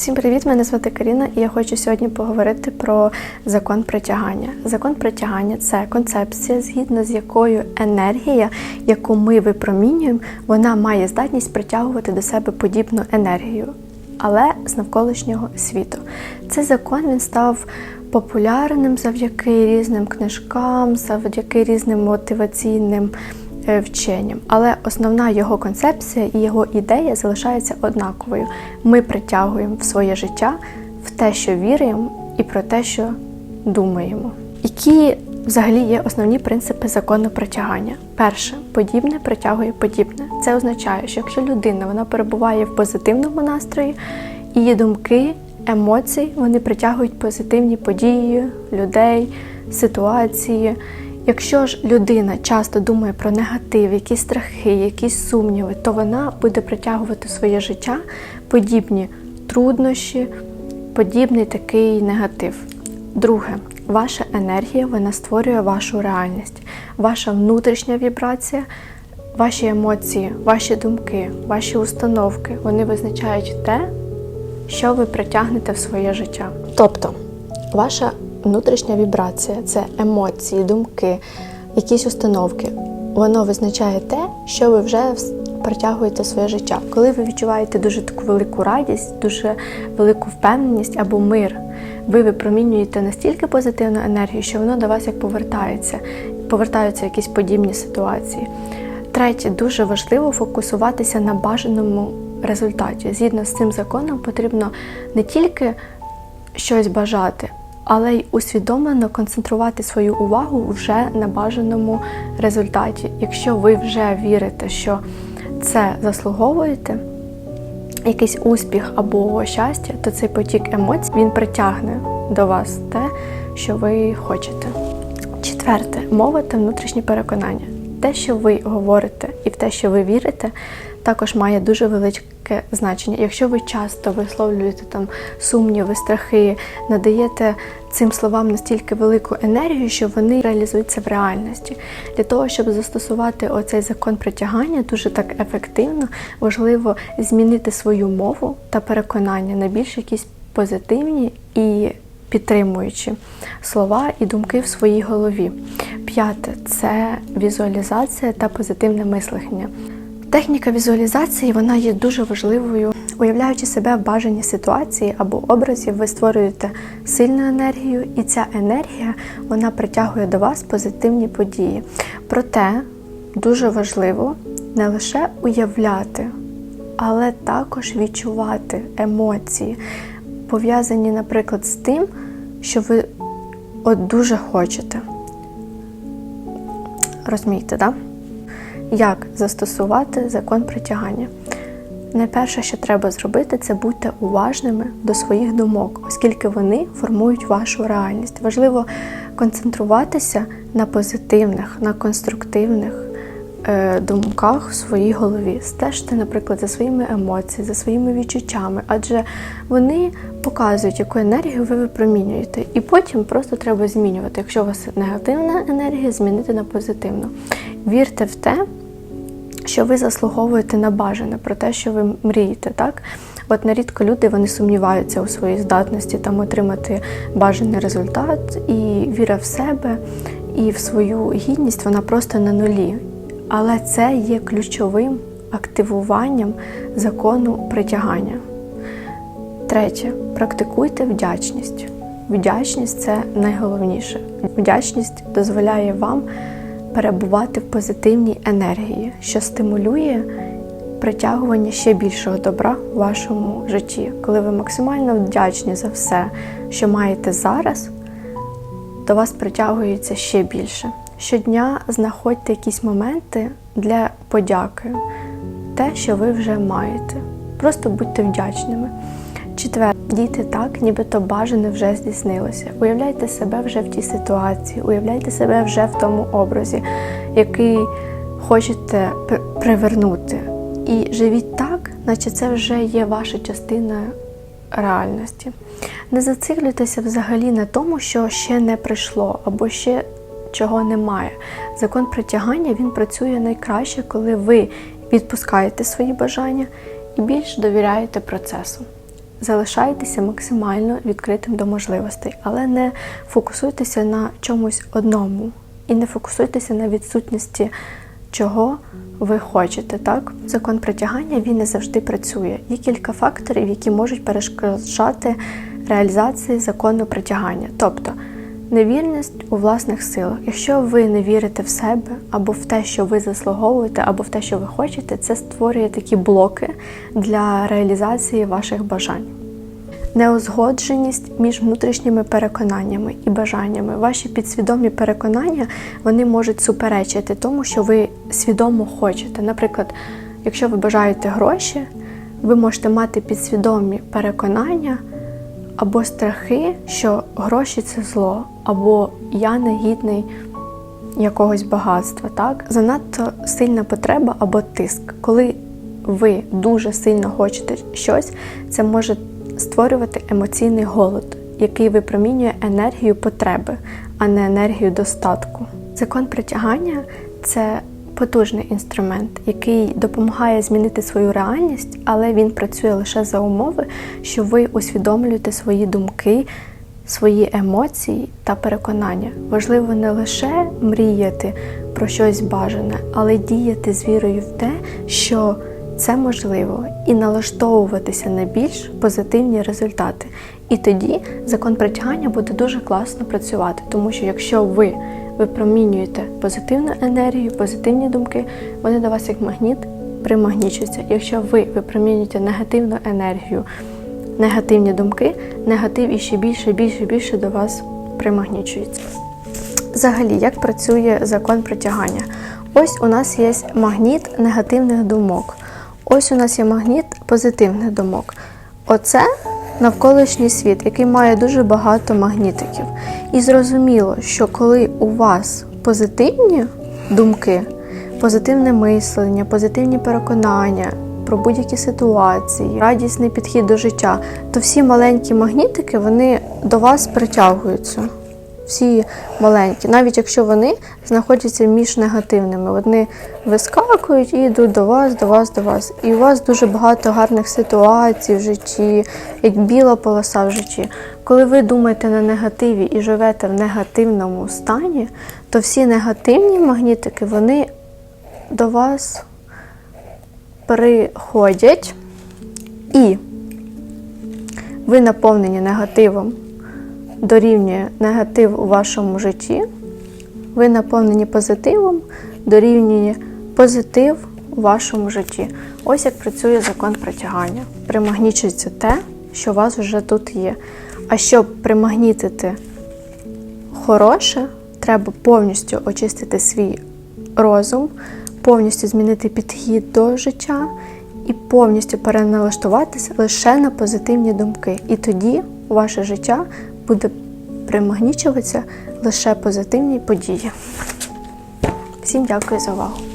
Всім привіт! Мене звати Каріна, і я хочу сьогодні поговорити про закон притягання. Закон притягання це концепція, згідно з якою енергія, яку ми випромінюємо, вона має здатність притягувати до себе подібну енергію, але з навколишнього світу. Цей закон він став популярним завдяки різним книжкам, завдяки різним мотиваційним вченням. Але основна його концепція і його ідея залишається однаковою. Ми притягуємо в своє життя в те, що віримо, і про те, що думаємо. Які взагалі є основні принципи закону притягання? Перше, подібне притягує подібне. Це означає, що якщо людина вона перебуває в позитивному настрої, її думки, емоції вони притягують позитивні події, людей, ситуації. Якщо ж людина часто думає про негатив, якісь страхи, якісь сумніви, то вона буде притягувати в своє життя подібні труднощі, подібний такий негатив. Друге, ваша енергія вона створює вашу реальність, ваша внутрішня вібрація, ваші емоції, ваші думки, ваші установки вони визначають те, що ви притягнете в своє життя. Тобто, ваша внутрішня вібрація це емоції, думки, якісь установки. Воно визначає те, що ви вже притягуєте своє життя. Коли ви відчуваєте дуже таку велику радість, дуже велику впевненість або мир, ви випромінюєте настільки позитивну енергію, що воно до вас як повертається, повертаються якісь подібні ситуації. Третє, дуже важливо фокусуватися на бажаному результаті. Згідно з цим законом, потрібно не тільки щось бажати, але й усвідомлено концентрувати свою увагу вже на бажаному результаті. Якщо ви вже вірите, що це заслуговуєте, якийсь успіх або щастя, то цей потік емоцій він притягне до вас те, що ви хочете. Четверте мова та внутрішні переконання. Те, що ви говорите, і в те, що ви вірите, також має дуже велике значення. Якщо ви часто висловлюєте там сумніви, страхи, надаєте цим словам настільки велику енергію, що вони реалізуються в реальності. Для того, щоб застосувати оцей закон притягання дуже так ефективно, важливо змінити свою мову та переконання на більш якісь позитивні і підтримуючи слова і думки в своїй голові. П'яте це візуалізація та позитивне мислення. Техніка візуалізації вона є дуже важливою. Уявляючи себе в бажаній ситуації або образі, ви створюєте сильну енергію, і ця енергія вона притягує до вас позитивні події. Проте дуже важливо не лише уявляти, але також відчувати емоції, пов'язані, наприклад, з тим, що ви от дуже хочете. Розумієте, так? Да? Як застосувати закон притягання? Найперше, що треба зробити, це бути уважними до своїх думок, оскільки вони формують вашу реальність. Важливо концентруватися на позитивних, на конструктивних е, думках в своїй голові. Стежте, наприклад, за своїми емоціями, за своїми відчуттями, адже вони показують, яку енергію ви випромінюєте. І потім просто треба змінювати. Якщо у вас негативна енергія, змінити на позитивну. Вірте в те, що ви заслуговуєте на бажане, про те, що ви мрієте, так? От нерідко люди вони сумніваються у своїй здатності там отримати бажаний результат, і віра в себе і в свою гідність вона просто на нулі. Але це є ключовим активуванням закону притягання. Третє, практикуйте вдячність. Вдячність це найголовніше. Вдячність дозволяє вам перебувати в позитивній енергії, що стимулює притягування ще більшого добра в вашому житті. Коли ви максимально вдячні за все, що маєте зараз, до вас притягується ще більше. Щодня знаходьте якісь моменти для подяки, те, що ви вже маєте. Просто будьте вдячними. Четверте, дійте так, нібито бажане вже здійснилося. Уявляйте себе вже в тій ситуації, уявляйте себе вже в тому образі, який хочете привернути. І живіть так, наче це вже є ваша частина реальності. Не зациклюйтеся взагалі на тому, що ще не прийшло, або ще чого немає. Закон притягання він працює найкраще, коли ви відпускаєте свої бажання і більш довіряєте процесу. Залишайтеся максимально відкритим до можливостей, але не фокусуйтеся на чомусь одному і не фокусуйтеся на відсутності чого ви хочете. Так, закон притягання він не завжди працює. Є кілька факторів, які можуть перешкоджати реалізації закону притягання. Тобто невірність у власних силах. Якщо ви не вірите в себе або в те, що ви заслуговуєте, або в те, що ви хочете, це створює такі блоки для реалізації ваших бажань. Неузгодженість між внутрішніми переконаннями і бажаннями. Ваші підсвідомі переконання вони можуть суперечити тому, що ви свідомо хочете. Наприклад, якщо ви бажаєте гроші, ви можете мати підсвідомі переконання або страхи, що гроші це зло, або я не гідний якогось багатства. Так? Занадто сильна потреба або тиск. Коли ви дуже сильно хочете щось, це може створювати емоційний голод, який випромінює енергію потреби, а не енергію достатку. Закон притягання це потужний інструмент, який допомагає змінити свою реальність, але він працює лише за умови, що ви усвідомлюєте свої думки, свої емоції та переконання. Важливо не лише мріяти про щось бажане, але діяти з вірою в те, що це можливо, і налаштовуватися на більш позитивні результати. І тоді закон притягання буде дуже класно працювати, тому що якщо ви випромінюєте позитивну енергію, позитивні думки, вони до вас як магніт примагнічуються. Якщо ви випромінюєте негативну енергію, негативні думки, негатив іще більше, більше, більше до вас примагнічується. Взагалі, як працює закон притягання? Ось у нас є магніт негативних думок. Ось у нас є магніт позитивних думок. Оце навколишній світ, який має дуже багато магнітиків. І зрозуміло, що коли у вас позитивні думки, позитивне мислення, позитивні переконання про будь-які ситуації, радісний підхід до життя, то всі маленькі магнітики вони до вас притягуються. Всі маленькі, навіть якщо вони знаходяться між негативними, вони вискакують і йдуть до вас, до вас, до вас. І у вас дуже багато гарних ситуацій в житті, як біла полоса в житті. Коли ви думаєте на негативі і живете в негативному стані, то всі негативні магнітики вони до вас приходять і ви наповнені негативом дорівнює негатив у вашому житті, ви наповнені позитивом, дорівнює позитив у вашому житті. Ось як працює закон притягання. Примагнічується те, що у вас вже тут є. А щоб примагнітити хороше, треба повністю очистити свій розум, повністю змінити підхід до життя і повністю переналаштуватися лише на позитивні думки. І тоді ваше життя буде примагнічуватися лише позитивні події. Всім дякую за увагу!